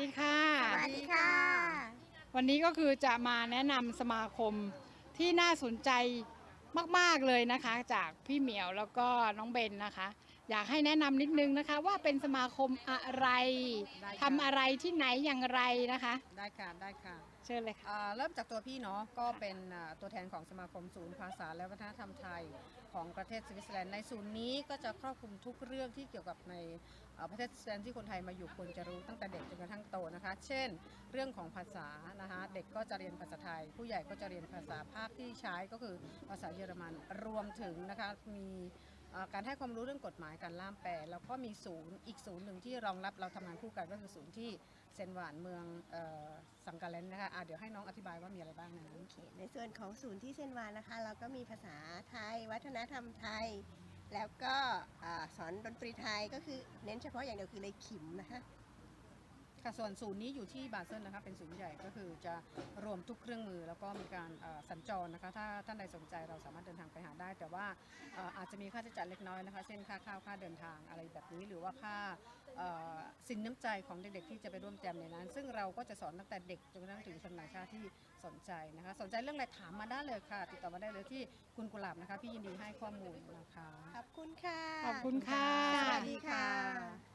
ดีค่ะ สวัสดีค่ะ วันนี้ก็คือจะมาแนะนำสมาคมที่น่าสนใจมาก ๆ เลยนะคะ จากพี่เหมียวแล้วก็น้องเบนนะคะ อยากให้แนะนำนิดนึงนะคะ ว่าเป็นสมาคมอะไรได้ค่ะ ทำอะไรที่ไหนอย่างไรนะคะ ได้ค่ะได้ค่ะเชิญเลยค่ะ อ่าเริ่มจากตัวพี่เนาะก็เป็นอ่าตัวแทนของสมาคมศูนย์ภาษาและวัฒนธรรมไทยของประเทศสวิตเซอร์แลนด์ในศูนย์นี้ก็จะครอบคลุมทุกเรื่องที่เกี่ยวกับในอ่าประเทศสวิตเซอร์แลนด์ที่คนไทยมาอยู่ควรจะรู้ตั้งแต่เด็กจนกระทั่งโตนะคะ เช่น เรื่องของภาษานะคะเด็กก็จะเรียนภาษาไทย ผู้ใหญ่ก็จะเรียนภาษาภาคที่ใช้ก็คือภาษาเยอรมันรวมถึงนะคะมีอ่า การให้ความรู้เรื่องกฎหมายการล่ามแปลแล้วก็มีศูนย์อีกศูนย์หนึ่งที่รองรับเราทำงานคู่กันก็คือศูนย์ที่เซนหวานเมืองออสังกาเลนนะคะอะเดี๋ยวให้น้องอธิบายว่ามีอะไรบ้างนะโอเคในส่วนของศูนย์ที่เซนวานนะคะ เราก็มีภาษาไทย วัฒนธรรมไทย แล้วก็อสอนดนตรีไทยก็คือเน้นเฉพาะอย่างเดียวคือเลยขิมนะคะ ค่ะส่วนศูนย์นี้อยู่ที่บาเซิลนะคะเป็นศูนย์ใหญ่ก็คือจะรวมทุกเครื่องมือ แล้วก็มีการเอ่อสัญจรนะคะถ้าท่านใดสนใจเราสามารถเดินทางไปหาได้ แต่ว่าเอ่ออาจจะมีค่าใช้จ่ายเล็กน้อยนะคะเช่นค่าข้าวค่าเดินทางอะไรแบบนี้ หรือว่าค่าเอ่อสินน้ำใจของเด็กๆที่จะไปร่วมแจมในนั้น ซึ่งเราก็จะสอนตั้งแต่เด็กจนกระทั่งถึงชนหลายชาติที่สนใจนะคะสนใจเรื่องอะไรถามมาได้เลยค่ะ ติดต่อมาได้เลยที่คุณกุหลาบนะคะพี่ยินดีให้ข้อมูลนะคะขอบคุณค่ะขอบคุณค่ะสวัสดีค่ะ